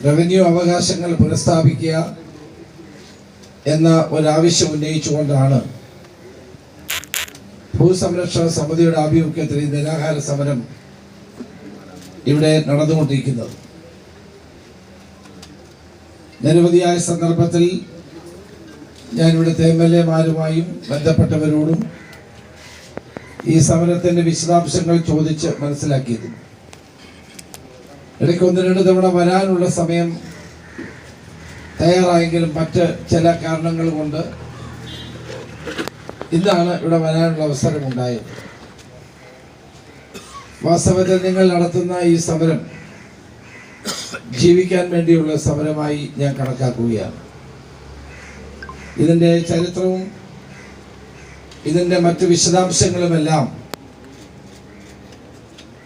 Revenue അവകാശങ്ങൾ പുനഃസ്ഥാപിക്കുക എന്ന ഒരാവശ്യം ഉന്നയിച്ചുകൊണ്ടാണ് ഭൂസംരക്ഷണ സമിതിയുടെ ആഭിമുഖ്യത്തിൽ ഈ നിരാഹാര സമരം ഇവിടെ നടന്നുകൊണ്ടിരിക്കുന്നത്. നിരവധിയായ സന്ദർഭത്തിൽ ഞാൻ ഇവിടുത്തെ എം എൽ എമാരുമായും ബന്ധപ്പെട്ടവരോടും ഈ സമരത്തിന്റെ വിശദാംശങ്ങൾ ചോദിച്ച് മനസ്സിലാക്കിയിരുന്നു ഇടയ്ക്ക് ഒന്ന് രണ്ട് തവണ വരാനുള്ള സമയം തയ്യാറായെങ്കിലും മറ്റ് ചില കാരണങ്ങൾ കൊണ്ട് ഇന്നാണ് ഇവിടെ വരാനുള്ള അവസരം ഉണ്ടായത് വാസ്തവത്തിൽ നിങ്ങൾ നടത്തുന്ന ഈ സമരം ജീവിക്കാൻ വേണ്ടിയുള്ള സമരമായി ഞാൻ കണക്കാക്കുകയാണ്. ഇതിന്റെ ചരിത്രവും ഇതിന്റെ മറ്റ് വിശദാംശങ്ങളുമെല്ലാം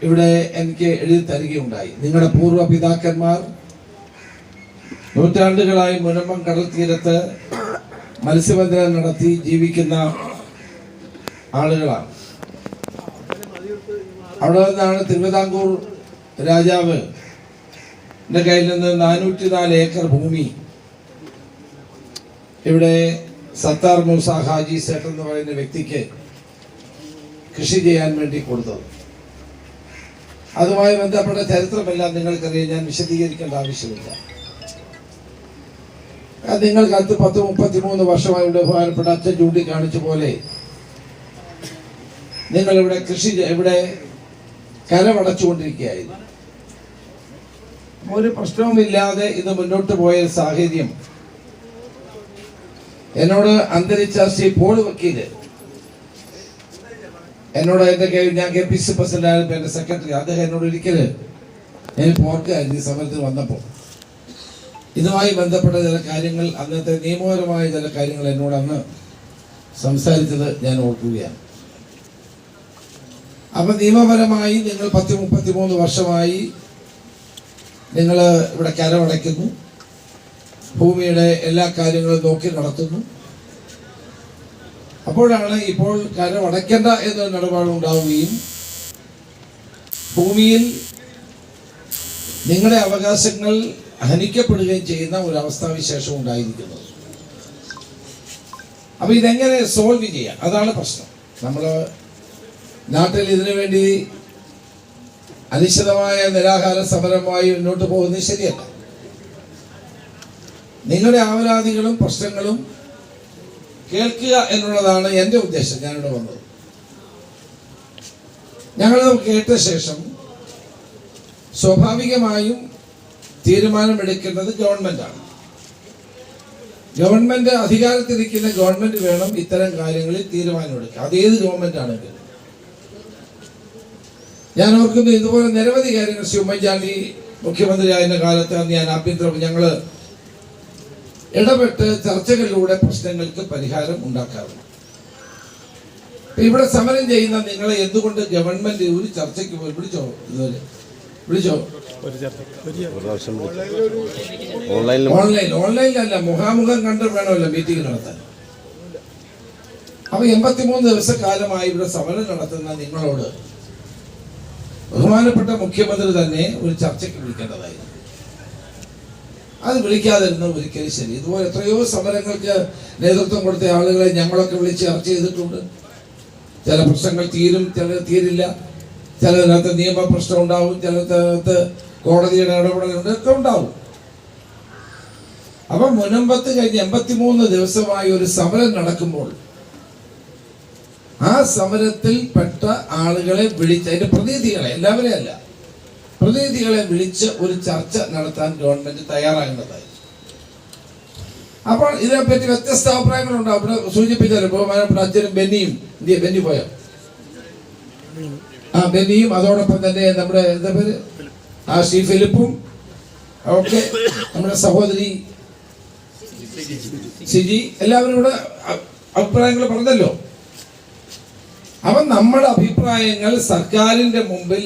ഇവിടെ എനിക്ക് എഴുതി തരികയുണ്ടായി. നിങ്ങളുടെ പൂർവ പിതാക്കന്മാർ നൂറ്റാണ്ടുകളായി മുനമ്പം കടൽ തീരത്ത് മത്സ്യബന്ധനം നടത്തി ജീവിക്കുന്ന ആളുകളാണ്. അവിടെ നിന്നാണ് തിരുവിതാംകൂർ രാജാവ് കയ്യിൽ നിന്ന് നാനൂറ്റി നാല് ഏക്കർ ഭൂമി ഇവിടെ സത്താർ മൂസ ഹാജി സേട്ട് എന്ന് പറയുന്ന വ്യക്തിക്ക് കൃഷി ചെയ്യാൻ വേണ്ടി കൊടുത്തത്. അതുമായി ബന്ധപ്പെട്ട ചരിത്രമെല്ലാം നിങ്ങൾക്കറിയാം ഞാൻ വിശദീകരിക്കേണ്ട ആവശ്യമില്ല. അത് നിങ്ങൾക്ക് അത് പത്ത് മുപ്പത്തിമൂന്ന് വർഷമായി ഇവിടെ ബഹുമാനപ്പെട്ട അച്ഛൻ ചൂണ്ടിക്കാണിച്ച പോലെ നിങ്ങൾ ഇവിടെ കൃഷി ഇവിടെ കരമടച്ചുകൊണ്ടിരിക്കുകയായിരുന്നു. ഒരു പ്രശ്നവുമില്ലാതെ ഇത് മുന്നോട്ട് പോയ സാഹചര്യം. എന്നോട് അന്തരിച്ച ശ്രീ പോൾ വക്കീൽ എന്നോട് കയ്യിൽ ഞാൻ കെ പി സി പ്രസിഡന്റ് ആയിരുന്നു എന്റെ സെക്രട്ടറി അദ്ദേഹം എന്നോട് ഒരിക്കൽ ഞാൻ പോർക്കായിരുന്നു ഈ സമരത്തിൽ വന്നപ്പോൾ ഇതുമായി ബന്ധപ്പെട്ട ചില കാര്യങ്ങൾ അന്നത്തെ നിയമപരമായ ചില കാര്യങ്ങൾ എന്നോട് അന്ന് സംസാരിച്ചത് ഞാൻ ഓർക്കുകയാണ്. അപ്പൊ നിയമപരമായി നിങ്ങൾ പത്ത് മുപ്പത്തിമൂന്ന് വർഷമായി നിങ്ങൾ ഇവിടെ കരമടയ്ക്കുന്നു. ഭൂമിയുടെ എല്ലാ കാര്യങ്ങളും നോക്കി നടത്തുന്നു. അപ്പോഴാണ് ഇപ്പോൾ കരം അടയ്ക്കേണ്ട എന്ന നിലപാടുണ്ടാവുകയും ഭൂമിയിൽ നിങ്ങളുടെ അവകാശങ്ങൾ ഹനിക്കപ്പെടുകയും ചെയ്യുന്ന ഒരു അവസ്ഥാവിശേഷം ഉണ്ടായിരിക്കുന്നത്. അപ്പൊ ഇതെങ്ങനെ സോൾവ് ചെയ്യാം? അതാണ് പ്രശ്നം. നമ്മൾ നാട്ടിൽ ഇതിനു വേണ്ടി അനിശ്ചിതമായ നിരാഹാര സമരമായി മുന്നോട്ട് പോകുന്നത് ശരിയല്ല. നിങ്ങളുടെ ആവരാധികളും പ്രശ്നങ്ങളും കേൾക്കുക എന്നുള്ളതാണ് എന്റെ ഉദ്ദേശം. ഞാനിവിടെ വന്നത്. ഞങ്ങൾ കേട്ട ശേഷം സ്വാഭാവികമായും തീരുമാനമെടുക്കേണ്ടത് ഗവൺമെന്റാണ്. ഗവൺമെന്റ് അധികാരത്തിരിക്കുന്ന ഗവൺമെന്റ് വേണം ഇത്തരം കാര്യങ്ങളിൽ തീരുമാനമെടുക്കുക അത് ഏത് ഗവൺമെന്റ് ആണെങ്കിലും ഞാൻ ഓർക്കുന്നു ഇതുപോലെ നിരവധി കാര്യങ്ങൾ ശ്രീ ഉമ്മൻചാണ്ടി മുഖ്യമന്ത്രി മുഖ്യമന്ത്രിയായിരുന്ന കാലത്ത് ഞാൻ ആഭ്യന്തര ഞങ്ങൾ ഇടപെട്ട് ചർച്ചകളിലൂടെ പ്രശ്നങ്ങൾക്ക് പരിഹാരം ഉണ്ടാക്കാറുണ്ട്. ഇവിടെ സമരം ചെയ്യുന്ന നിങ്ങളെ എന്തുകൊണ്ട് ഗവൺമെന്റ് ഒരു ചർച്ചയ്ക്ക് പോയി? വിളിച്ചോ ഇതുവരെ? വിളിച്ചോ? ഒരു പ്രാവശ്യം ഓൺലൈനിൽ ഓൺലൈൻ ഓൺലൈനിലല്ല മുഖാമുഖം കണ്ട് വേണമല്ലോ മീറ്റിംഗ് നടത്താൻ. അപ്പൊ എൺപത്തിമൂന്ന് ദിവസക്കാലമായി ഇവിടെ സമരം നടത്തുന്ന നിങ്ങളോട് ബഹുമാനപ്പെട്ട മുഖ്യമന്ത്രി തന്നെ ഒരു ചർച്ചയ്ക്ക് വിളിക്കേണ്ടതായിരുന്നു. അത് വിളിക്കാതിരുന്ന ഒരിക്കലും ശരി. ഇതുപോലെ എത്രയോ സമരങ്ങൾക്ക് നേതൃത്വം കൊടുത്ത ആളുകളെ ഞങ്ങളൊക്കെ വിളിച്ച് ചർച്ച ചെയ്തിട്ടുണ്ട്. ചില പ്രശ്നങ്ങൾ തീരും ചില തീരില്ല. ചിലതിനകത്ത് നിയമ പ്രശ്നം ഉണ്ടാവും ചിലതിനകത്ത് കോടതിയുടെ ഇടപെടലുണ്ട് ഒക്കെ ഉണ്ടാവും. അപ്പൊ മുനമ്പത്ത് കഴിഞ്ഞ് എൺപത്തിമൂന്ന് ദിവസമായി ഒരു സമരം നടക്കുമ്പോൾ ആ സമരത്തിൽ പെട്ട ആളുകളെ വിളിച്ച് അതിന്റെ പ്രതിനിധികളെ എല്ലാവരെയും അല്ല പ്രതിനിധികളെ വിളിച്ച് ഒരു ചർച്ച നടത്താൻ ഗവൺമെന്റ് തയ്യാറാകേണ്ടതായി. അപ്പോൾ ഇതിനെപ്പറ്റി വ്യത്യസ്ത അഭിപ്രായങ്ങളുണ്ടാവും അവിടെ സൂചിപ്പിച്ചാലും ബഹുമാനപ്പെട്ട അച്ഛനും ബെന്നിയും. ബെന്നി പോയോ? ആ ബെന്നിയും അതോടൊപ്പം തന്നെ നമ്മുടെ എന്താ പേര്? ആ ശ്രീ ഫിലിപ്പും. ഒക്കെ നമ്മുടെ സഹോദരി സിജി. എല്ലാവരും ഇവിടെ അഭിപ്രായങ്ങൾ പറഞ്ഞല്ലോ. അവൻ നമ്മുടെ അഭിപ്രായങ്ങൾ സർക്കാരിന്റെ മുമ്പിൽ